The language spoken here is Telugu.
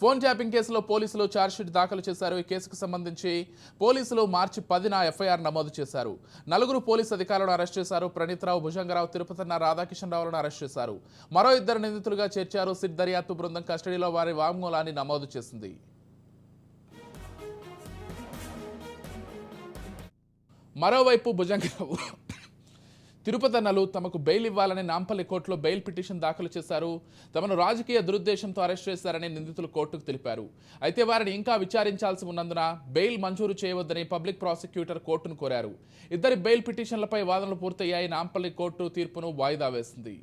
ఫోన్ ట్యాపింగ్ కేసులో పోలీసులు ఛార్జ్షీట్ దాఖలు చేశారు. ఈ కేసుకు సంబంధించి పోలీసులు మార్చి పదిన ఎఫ్ఐఆర్ నమోదు చేశారు. నలుగురు పోలీసు అధికారులను అరెస్ట్ చేశారు. ప్రణీత్రావు భుజంగరావు తిరుపతిన్న రాధాకిషన్రావులను అరెస్ట్ చేశారు. మరో ఇద్దరు నిందితులుగా చేర్చారు. సిట్ దర్యాప్తు బృందం కస్టడీలో వారి వాంగ్మూలాన్ని నమోదు చేసింది. మరోవైపు భుజంగరావు తిరుపతన్నలు తమకు బెయిల్ ఇవ్వాలని నాంపల్లి కోర్టులో బెయిల్ పిటిషన్ దాఖలు చేశారు. తమను రాజకీయ దురుద్దేశంతో అరెస్ట్ చేశారని నిందితులు కోర్టుకు తెలిపారు. అయితే వారిని ఇంకా విచారించాల్సి ఉన్నందున బెయిల్ మంజూరు చేయవద్దని పబ్లిక్ ప్రాసిక్యూటర్ కోర్టును కోరారు. ఇద్దరి బెయిల్ పిటిషన్లపై వాదనలు పూర్తయ్యాయి. నాంపల్లి కోర్టు తీర్పును వాయిదా వేసింది.